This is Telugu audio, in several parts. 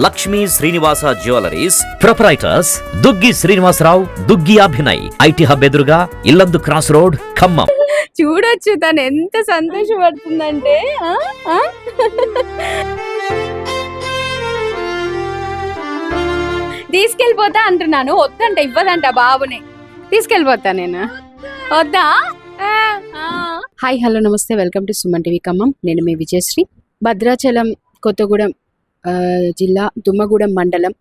Lakshmi Srinivasa jewelleries. Proprietors Duggi Srinivasarao Duggi Abhinay. IT hub ఎదురుగా ఇల్లందు క్రాస్ రోడ్ ఖమ్మం. చూడొచ్చు తను ఎంత సంతోషపడుతుందంటే? తీసుకెళ్ళిపోతా అంటున్నాను. వద్దంట ఇవ్వదంట బాబుని. తీసుకెళ్ళిపోతా నేను. వద్దా? ఆ. హాయ్ హలో నమస్తే. Welcome to Suman TV Khammam. నేను మీ విజయశ్రీ. భద్రాచలం కొత్తగూడెం జిల్లా దుమ్మగూడెం మండలం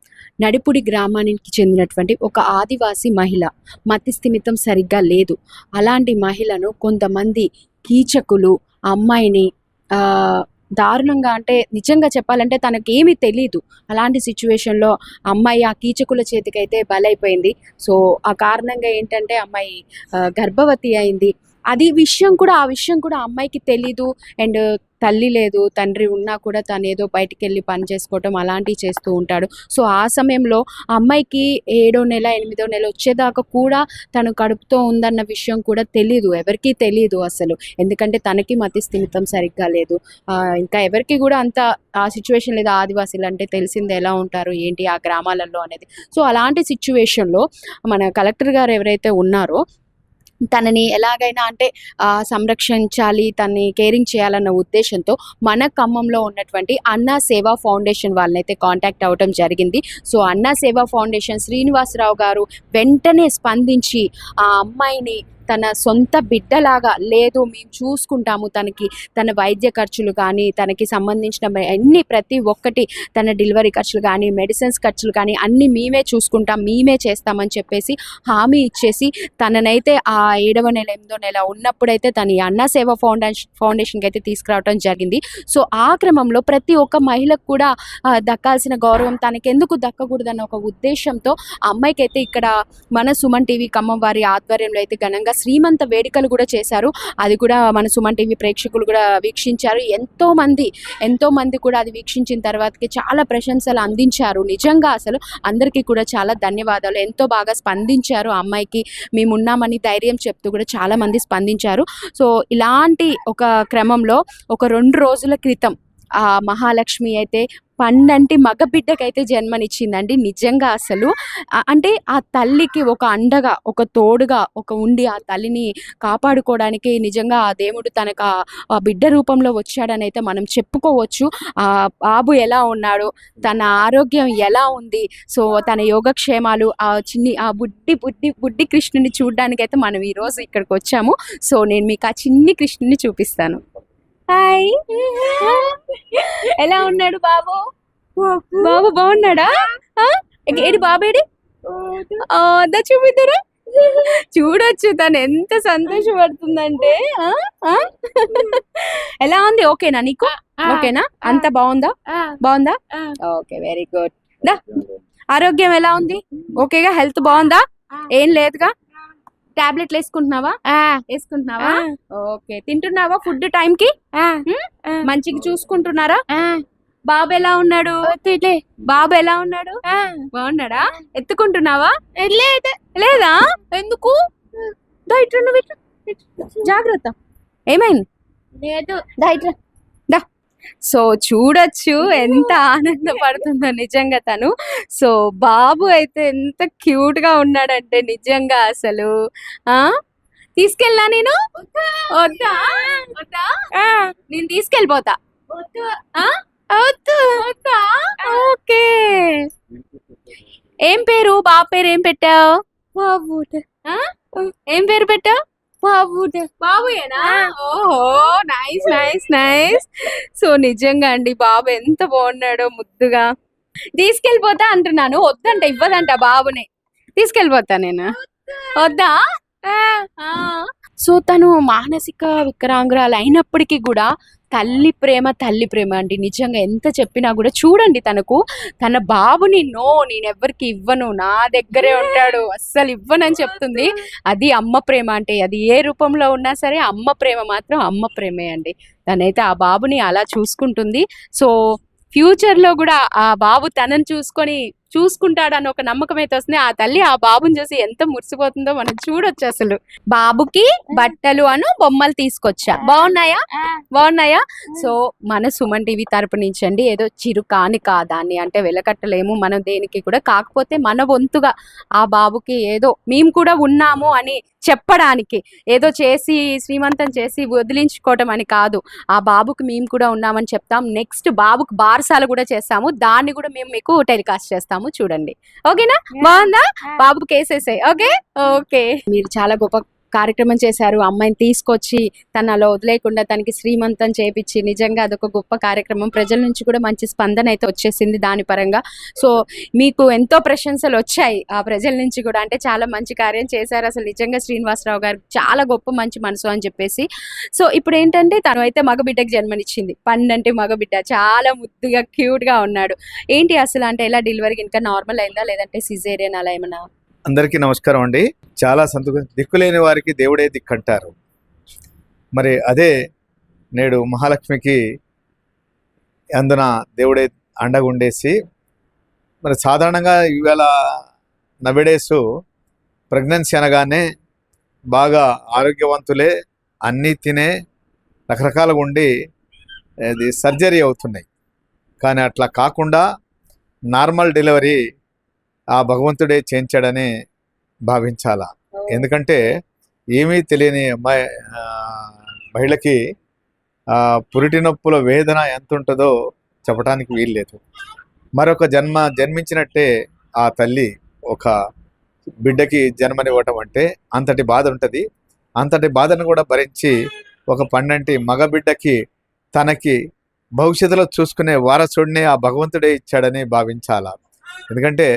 నడిపుడి గ్రామానికి చెందినటువంటి ఒక ఆదివాసీ మహిళ మతి స్థిమితం సరిగ్గా లేదు. అలాంటి మహిళను కొంతమంది కీచకులు అమ్మాయిని దారుణంగా అంటే నిజంగా చెప్పాలంటే తనకేమీ తెలీదు. అలాంటి సిచ్యువేషన్లో అమ్మాయి ఆ కీచకుల చేతికైతే బలైపోయింది. సో ఆ కారణంగా ఏంటంటే అమ్మాయి గర్భవతి అయింది. అది విషయం కూడా ఆ విషయం కూడా అమ్మాయికి తెలీదు. అండ్ తల్లి లేదు తండ్రి ఉన్నా కూడా తను ఏదో బయటికి వెళ్ళి పని చేసుకోవటం అలాంటివి చేస్తూ ఉంటాడు. సో ఆ సమయంలో అమ్మాయికి ఏడో నెల ఎనిమిదో నెల వచ్చేదాకా కూడా తను కడుపుతో ఉందన్న విషయం కూడా తెలీదు. ఎవరికీ తెలీదు అసలు. ఎందుకంటే తనకి మతి స్థిమితం సరిగ్గా లేదు. ఇంకా ఎవరికి కూడా అంత ఆ సిచ్యువేషన్ లేదా. ఆదివాసీలు అంటే తెలిసింది ఎలా ఉంటారు ఏంటి ఆ గ్రామాలలో అనేది. సో అలాంటి సిచ్యువేషన్లో మన కలెక్టర్ గారు ఎవరైతే ఉన్నారో తనని ఎలాగైనా అంటే సంరక్షించాలి తనని కేరింగ్ చేయాలన్న ఉద్దేశంతో మన ఖమ్మంలో ఉన్నటువంటి అన్నా సేవా ఫౌండేషన్ వాళ్ళనైతే కాంటాక్ట్ అవ్వడం జరిగింది. సో అన్నా సేవా ఫౌండేషన్ శ్రీనివాసరావు గారు వెంటనే స్పందించి ఆ అమ్మాయిని తన సొంత బిడ్డలాగా లేదు మేము చూసుకుంటాము తనకి తన వైద్య ఖర్చులు కానీ తనకి సంబంధించిన అన్ని ప్రతి ఒక్కటి తన డెలివరీ ఖర్చులు కానీ మెడిసిన్స్ ఖర్చులు కానీ అన్నీ మేమే చూసుకుంటాం మేమే చేస్తామని చెప్పేసి హామీ ఇచ్చేసి తననైతే ఆ ఏడవ నెల ఎనిమిదో నెల ఉన్నప్పుడైతే తన ఈ సేవ ఫౌండేషన్ ఫౌండేషన్కి అయితే తీసుకురావడం జరిగింది. సో ఆ క్రమంలో ప్రతి ఒక్క మహిళకు కూడా దక్కాల్సిన గౌరవం తనకి ఎందుకు దక్కకూడదన్న ఒక ఉద్దేశంతో అమ్మాయికి అయితే ఇక్కడ మన సుమన్ టీవీ ఖమ్మం వారి ఆధ్వర్యంలో అయితే ఘనంగా శ్రీమంత వేడుకలు కూడా చేశారు. అది కూడా మన సుమన్ టీవీ ప్రేక్షకులు కూడా వీక్షించారు. ఎంతో మంది ఎంతో మంది కూడా అది వీక్షించిన తర్వాతకి చాలా ప్రశంసలు అందించారు. నిజంగా అసలు అందరికీ కూడా చాలా ధన్యవాదాలు. ఎంతో బాగా స్పందించారు ఆ అమ్మాయికి. మేము ఉన్నామని ధైర్యం చెప్తూ కూడా చాలా మంది స్పందించారు. సో ఇలాంటి ఒక క్రమంలో ఒక రెండు రోజుల క్రితం మహాలక్ష్మి అయితే పండంటి మగబిడ్డకైతే జన్మనిచ్చిందండి నిజంగా అసలు. అంటే ఆ తల్లికి ఒక అండగా ఒక తోడుగా ఒక ఉండి ఆ తల్లిని కాపాడుకోవడానికి నిజంగా ఆ దేవుడు తనకు ఆ- బిడ్డ రూపంలో వచ్చాడని అయితే మనం చెప్పుకోవచ్చు. ఆ బాబు ఎలా ఉన్నాడు తన ఆరోగ్యం ఎలా ఉంది సో తన యోగక్షేమాలు ఆ చిన్ని ఆ బుడ్డి బుడ్డి బుడ్డి కృష్ణుని చూడడానికైతే అయితే మనం ఈరోజు ఇక్కడికి వచ్చాము. సో నేను మీకు ఆ చిన్ని కృష్ణుని చూపిస్తాను. హాయ్ ఎలా ఉన్నాడు బాబు? బాబు. బాగున్నాడా? ఏడి బాబేడి చూపిద్దరా? చూడొచ్చు తను ఎంత సంతోషపడుతుందంటే? ఎలా ఉంది? ఓకేనా నీకు? ఓకేనా? అంత బాగుందా? బాగుందా? ఓకే వెరీ గుడ్ దా ఆరోగ్యం ఎలా ఉంది? ఓకేగా? హెల్త్ బాగుందా? ఏం లేదుగా? టాబ్లెట్లు వేసుకుంటున్నావా? వేసుకుంటున్నావా? ఓకే. తింటున్నావా ఫుడ్ టైం కి? మంచిగా చూసుకుంటున్నారా? బాబు ఎలా ఉన్నాడు? బాబు ఎలా ఉన్నాడు? బాగున్నాడా? ఎత్తుకుంటున్నావా? లేదా. లేదా? ఎందుకు. జాగ్రత్త. ఏమైంది? లేదు. సో చూడొచ్చు ఎంత ఆనందపడుతుందో నిజంగా తను. సో బాబు అయితే ఎంత క్యూట్గా ఉన్నాడంటే నిజంగా అసలు. ఆ? తీసుకెళ్ళా నేను? వద్దా! వద్దా? నేను తీసుకెళ్ళిపోతా. ఓకే. ఏం పేరు? బాబు పేరు ఏం పెట్టావు? ఏం పేరు పెట్టావు? బాబు బాబుయేనా? ఓహో నైస్ నైస్ నైస్ సో నిజంగా అండి బాబు ఎంత బాగున్నాడో ముద్దుగా. తీసుకెళ్ళిపోతా అంటున్నాను వద్దంట ఇవ్వదంట బాబుని. తీసుకెళ్ళిపోతా నేను? వద్దా? ఆ. సో తను మానసిక వికరాంగురాలు అయినప్పటికీ కూడా తల్లి ప్రేమ తల్లి ప్రేమ అండి. నిజంగా ఎంత చెప్పినా కూడా చూడండి తనకు. తన బాబుని నో నేను ఎవరికి ఇవ్వను. నా దగ్గరే ఉంటాడు. అస్సలు ఇవ్వనని చెప్తుంది. అది అమ్మ ప్రేమ అంటే అది ఏ రూపంలో ఉన్నా సరే అమ్మ ప్రేమ మాత్రం అమ్మ ప్రేమే అండి. తనైతే ఆ బాబుని అలా చూసుకుంటుంది. సో ఫ్యూచర్లో కూడా ఆ బాబు తనని చూసుకొని చూసుకుంటాడని ఒక నమ్మకం అయితే వస్తుంది. ఆ తల్లి ఆ బాబుని చూసి ఎంత మురిసిపోతుందో మనం చూడొచ్చు అసలు. బాబుకి బట్టలు అను బొమ్మలు తీసుకొచ్చా. బాగున్నాయా? బాగున్నాయా? సో మన సుమన్ టీవీ తరపు నుంచి అండి ఏదో చిరు కాని కాదాన్ని అంటే వెలకట్టలేము. మనం దేనికి కూడా కాకపోతే మన వంతుగా ఆ బాబుకి ఏదో మేము కూడా ఉన్నాము అని చెప్పడానికి ఏదో చేసి శ్రీమంతం చేసి వదిలించుకోవటం అని కాదు. ఆ బాబుకి మేము కూడా ఉన్నామని చెప్తాం. నెక్స్ట్ బాబుకి బారసాలు కూడా చేస్తాము. దాన్ని కూడా మేము మీకు టెలికాస్ట్ చేస్తాము. చూడండి. ఓకేనా? బాగుందా? బాబుకి కేసేసాయి. ఓకే? ఓకే. మీరు చాలా గొప్ప కార్యక్రమం చేశారు. అమ్మాయిని తీసుకొచ్చి తను అలా వదిలేకుండా తనకి శ్రీమంతం చేపించి నిజంగా అదొక గొప్ప కార్యక్రమం. ప్రజల నుంచి కూడా మంచి స్పందన అయితే వచ్చేసింది దాని పరంగా. సో మీకు ఎంతో ప్రశంసలు వచ్చాయి ఆ ప్రజల నుంచి కూడా. అంటే చాలా మంచి కార్యం చేశారు. అసలు నిజంగా శ్రీనివాసరావు గారు చాలా గొప్ప మంచి మనసు అని చెప్పేసి. సో ఇప్పుడు ఏంటంటే తను అయితే మగబిడ్డకి జన్మనిచ్చింది. పండంటే మగబిడ్డ. చాలా ముద్దుగా క్యూట్గా ఉన్నాడు. ఏంటి అసలు అంటే ఎలా డెలివరీ? ఇంకా నార్మల్ అయిందా? లేదంటే సిజేరియన్ అలా ఏమన్నా? అందరికీ నమస్కారం అండి. చాలా సంతోషం. దిక్కులేని వారికి దేవుడే దిక్కంటారు. మరి అదే నేడు మహాలక్ష్మికి అందున దేవుడే అండగుండేసి మరి సాధారణంగా ఈవేళ నవెడేసు ప్రెగ్నెన్సీ అనగానే బాగా ఆరోగ్యవంతులే అన్నీ తినే రకరకాలుగా ఉండి అది సర్జరీ అవుతున్నాయి. కానీ అట్లా కాకుండా నార్మల్ డెలివరీ ఆ భగవంతుడే చేయించాడని భావించాలా? ఎందుకంటే ఏమీ తెలియని అమ్మాయి మహిళకి పురిటి నొప్పుల వేదన ఎంత ఉంటుందో చెప్పడానికి వీల్లేదు. మరొక జన్మ జన్మించినట్టే ఆ తల్లి ఒక బిడ్డకి జన్మనివ్వటం అంటే అంతటి బాధ ఉంటుంది. అంతటి బాధను కూడా భరించి ఒక పండంటి మగ బిడ్డకి తనకి భవిష్యత్తులో చూసుకునే వారసుడిని ఆ భగవంతుడే ఇచ్చాడని భావించాలా? ఎందుకంటే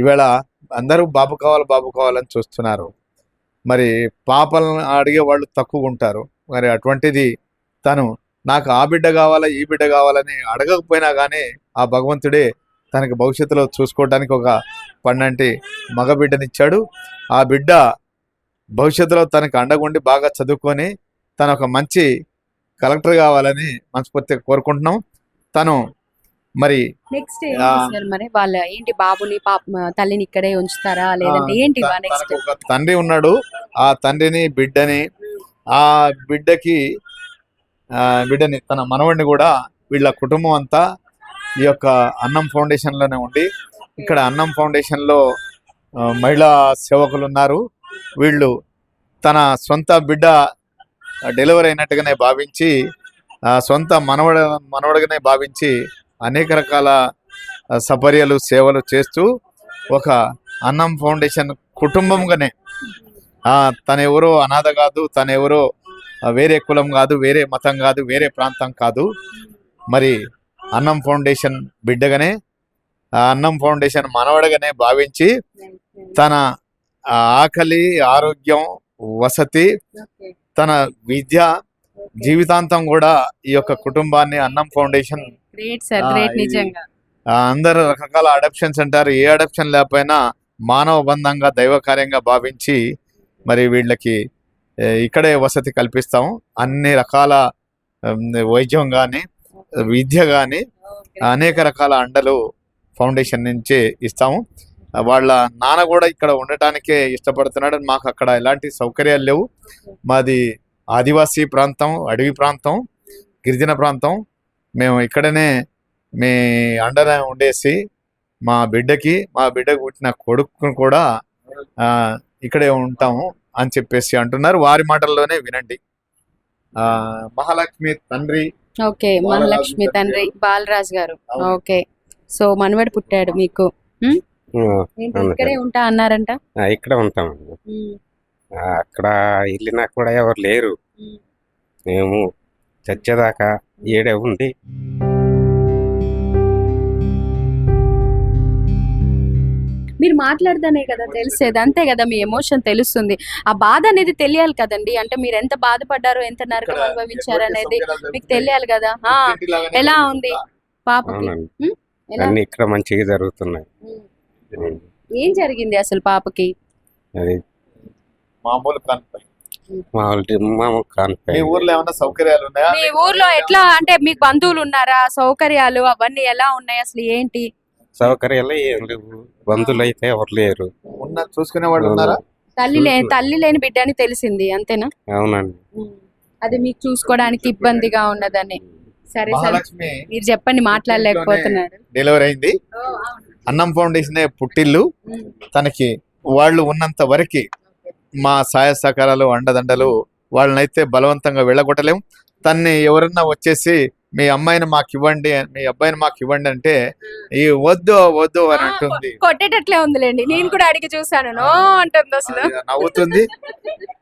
ఈవేళ అందరూ బాబు కావాలి బాబు కావాలని చూస్తున్నారు. మరి పాపలను అడిగే వాళ్ళు తక్కువ ఉంటారు. మరి అటువంటిది తను నాకు ఆ బిడ్డ కావాలా ఈ బిడ్డ కావాలని అడగకపోయినా కానీ ఆ భగవంతుడే తనకి భవిష్యత్తులో చూసుకోవడానికి ఒక పన్నంటి మగ బిడ్డనిచ్చాడు ఆ బిడ్డ భవిష్యత్తులో తనకు అండగుండి బాగా చదువుకొని తను ఒక మంచి కలెక్టర్ కావాలని మనస్ఫూర్తిగా కోరుకుంటున్నాం. తను మరి నెక్స్ట్. మరి? వాళ్ళ ఏంటి బాబుని పాప తల్లిని ఇక్కడే ఉంచుతారా? లేదంటే ఏంటి నెక్స్ట్ తండ్రి ఉన్నాడు. ఆ తండ్రిని బిడ్డని ఆ బిడ్డకి ఆ బిడ్డని తన మనవడిని కూడా వీళ్ళ కుటుంబం అంతా ఈ యొక్క అన్నం ఫౌండేషన్లోనే ఉండి ఇక్కడ అన్నం ఫౌండేషన్లో ఆ, మహిళా సేవకులు ఉన్నారు. వీళ్ళు తన సొంత బిడ్డ డెలివరీ అయినట్టుగానే భావించి ఆ, సొంత మనవడ మనవడిగానే భావించి అనేక రకాల సపర్యలు సేవలు చేస్తూ ఒక అన్నం ఫౌండేషన్ కుటుంబంగానే ఆ, అనాథ కాదు తనెవరో వేరే కులం కాదు వేరే మతం కాదు వేరే ప్రాంతం కాదు. మరి అన్నం ఫౌండేషన్ బిడ్డగానే అన్నం ఫౌండేషన్ మనవడగానే భావించి తన ఆకలి ఆరోగ్యం వసతి తన విద్య జీవితాంతం కూడా ఈ యొక్క కుటుంబాన్ని అన్నం ఫౌండేషన్ గ్రేట్ సార్ గ్రేట్ నిజంగా. అందరు రకరకాల అడాప్షన్స్ అంటారు. ఏ అడాప్షన్ లేకపోయినా మానవ బంధంగా దైవ కార్యంగా భావించి మరి వీళ్ళకి ఇక్కడే వసతి కల్పిస్తాం. అన్ని రకాల వైద్యం కానీ విద్య కానీ అనేక రకాల అండలు ఫౌండేషన్ నుంచి ఇస్తాము. వాళ్ళ నాన్న కూడా ఇక్కడ ఉండటానికే ఇష్టపడుతున్నాడు. మాకు అక్కడ ఎలాంటి సౌకర్యాలు లేవు. మాది ఆదివాసీ ప్రాంతం అడవి ప్రాంతం గిరిజన ప్రాంతం. మేము ఇక్కడనే మీ అండన ఉండేసి మా బిడ్డకి మా బిడ్డకు పుట్టిన కొడుకును కూడా ఆ, ఇక్కడే ఉంటాము అని చెప్పేసి అంటున్నారు. వారి మాటల్లోనే వినండి. ఆ మహాలక్ష్మి తండ్రి ఓకే మహాలక్ష్మి. తండ్రి బాలరాజ్ గారు. ఓకే. సో మనవడు పుట్టాడు మీకు. ఇక్కడే. ఉంటా అన్నారంట? ఆ, ఇక్కడ ఉంటామండి. అక్కడ వెళ్ళినా కూడా ఎవరు లేరు. మేము చచ్చేదాకా ఏడే ఉండి మీరు మాట్లాడదానే కదా తెలిసేది అంతే కదా మీ ఎమోషన్ తెలుస్తుంది. ఆ బాధ అనేది తెలియాలి కదండి. అంటే మీరు ఎంత బాధపడ్డారో ఎంత నరకం అనుభవించారు అనేది మీకు తెలియాలి కదా. ఎలా? ఉంది పాపకి? అన్ని ఇక్కడ మంచిగా జరుగుతున్నాయి. ఏం జరిగింది అసలు పాపకి? అది మామూలు కనిపై మీ కాన్పై ఊర్లో ఏమైనా సౌకర్యాలు ఉన్నాయా? మీ ఊర్లో ఎట్లా అంటే మీకు బంధువులు ఉన్నారా సౌకర్యాలు అవన్నీ ఎలా ఉన్నాయి? అసలు ఏంటి? సౌకర్యాలు ఏం లేవు. బంధువులు అయితే ఎవరు లేరు. ఉన్న చూసుకునే వాళ్ళు ఉన్నారా? తల్లి లే తల్లి లేని బిడ్డ అని తెలిసింది అంతేనా? అవునండి. అది మీకు చూసుకోవడానికి ఇబ్బందిగా ఉన్నదని. సరే సరే. మహాలక్ష్మి మీరు చెప్పండి మాట్లాడలేకపోతున్నారు. డెలివరీ అయింది అన్నం ఫౌండేషన్ పుట్టిల్లు. తనకి వాళ్ళు ఉన్నంత వరకు మా సహాయ సహకారాలు అండదండలు వాళ్ళనైతే బలవంతంగా వెళ్ళగొట్టలేం తన్ని ఎవరన్నా వచ్చేసి మీ అమ్మాయిని మాకు ఇవ్వండి మీ అబ్బాయిని మాకు ఇవ్వండి అంటే ఈ వద్దు వద్దు అని అంటుంది. కొట్టేటట్లే ఉందిలేండి. నేను కూడా అడిగి చూసాను అంటుంది అసలు. నవ్వుతుంది.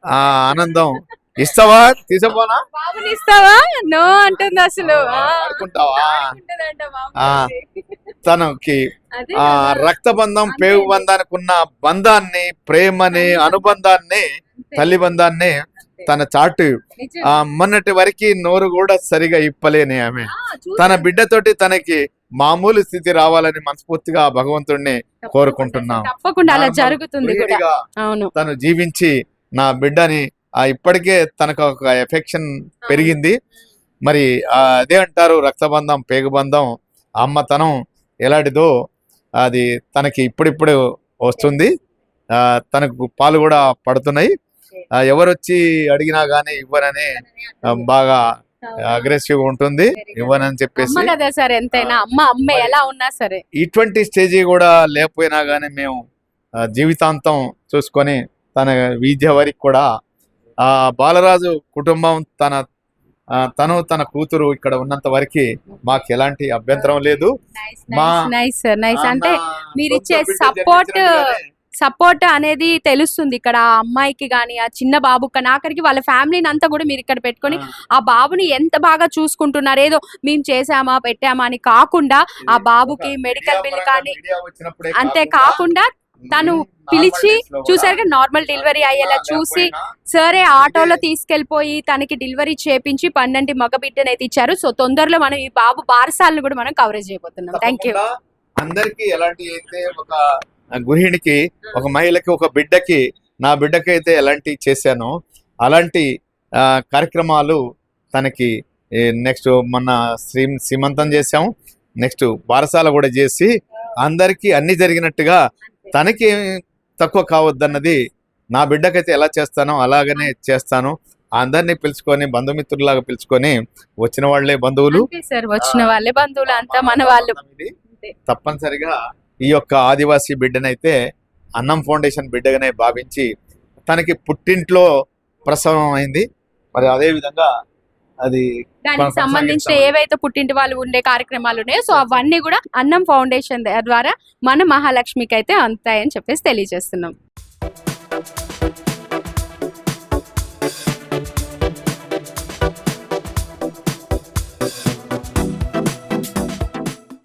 ఆ ఆనందం. ఇస్తావా తీసుకోపోనా బాబుని ఇస్తావా నో అంటుంది అసలు. తనకి. రక్త బంధం. పేగు బంధానికి ఉన్న బంధాన్ని ప్రేమని అనుబంధాన్ని తల్లి బంధాన్ని తన చాటు. ఆ మొన్నటి వరకు నోరు కూడా సరిగా ఇప్పలేని ఆమె. తన బిడ్డతోటి తనకి మామూలు స్థితి రావాలని మనస్ఫూర్తిగా ఆ భగవంతుణ్ణి కోరుకుంటున్నాం. తప్పకుండా అలా జరుగుతుంది తను జీవించి నా బిడ్డని ఇప్పటికే తనకు ఒక ఎఫెక్షన్ పెరిగింది. మరి అదే అంటారు రక్తబంధం పేగుబంధం అమ్మతనం ఎలాంటిదో అది తనకి ఇప్పుడిప్పుడు వస్తుంది. ఆ తనకు పాలు కూడా పడుతున్నాయి. ఎవరు వచ్చి అడిగినా గానీ ఇవ్వరని ఆ, బాగా అగ్రెసివ్ ఉంటుంది. ఇవ్వనని చెప్పేసి అమ్మ కదా సరే ఎంతైనా అమ్మ అమ్మ ఎలా ఉన్నా సరే. ఇటువంటి స్టేజీ కూడా లేకపోయినా కానీ మేము జీవితాంతం చూసుకొని తన విద్య వరకు కూడా ఆ బాలరాజు కుటుంబం తన తను తన కూతురు ఇక్కడ ఉన్నంత వరకు మాకు ఎలాంటి అభ్యంతరం లేదు. నైస్ నైస్ అంటే మీరు ఇచ్చే జన్మించినట్టుగానే సపోర్ట్ అనేది తెలుస్తుంది ఇక్కడ ఆ అమ్మాయికి గాని ఆ చిన్న బాబు కానీ ఆఖరికి వాళ్ళ ఫ్యామిలీని అంతా కూడా మీరు ఇక్కడ పెట్టుకొని ఆ. బాబుని ఎంత బాగా చూసుకుంటున్నారు? ఏదో మేము చేసామా పెట్టామా అని కాకుండా ఆ బాబుకి మెడికల్ బిల్ కానీ అంతే కాకుండా తను normal పిలిచి చూసారుగా నార్మల్ డెలివరీ అయ్యేలా చూసి సరే ఆటోలో తీసుకెళ్ళిపోయి తనకి డెలివరీ చేపించి పన్నెండు మగ బిడ్డనైతే ఇచ్చారు. సో తొందరలో మనం ఈ బాబు బారసాలను కూడా మనం కవరేజ్ చేయబోతున్నాం. థ్యాంక్ యూ అందరికీ ఎలాంటి అయితే ఒక గృహిణికి ఒక మహిళకి ఒక బిడ్డకి నా బిడ్డకి అయితే ఎలాంటి చేశానో అలాంటి కార్యక్రమాలు తనకి నెక్స్ట్ మొన్న శ్రీ సీమంతం చేసాం నెక్స్ట్ బారసాల కూడా చేసి అందరికీ అన్ని జరిగినట్టుగా తనకి తక్కువ కావద్దన్నది నా బిడ్డకైతే ఎలా చేస్తానో అలాగనే చేస్తాను. అందరినీ పిలుచుకొని బంధుమిత్రులాగా పిలుచుకొని వచ్చిన వాళ్ళే బంధువులు. వచ్చిన వాళ్ళే బంధువులు అంతా మన వాళ్ళు తప్పనిసరిగా ఈ యొక్క ఆదివాసీ బిడ్డనైతే అన్నం ఫౌండేషన్ బిడ్డగానే భావించి తనకి పుట్టింట్లో ప్రసవం అయింది. మరి అదే విధంగా అది దానికి. సంబంధించిన ఏవైతే పుట్టింటి వాళ్ళు ఉండే కార్యక్రమాలు ఉన్నాయో సో అవన్నీ కూడా అన్నం ఫౌండేషన్ ద్వారా మన మహాలక్ష్మికి అయితే అంతాయని చెప్పేసి తెలియజేస్తున్నాం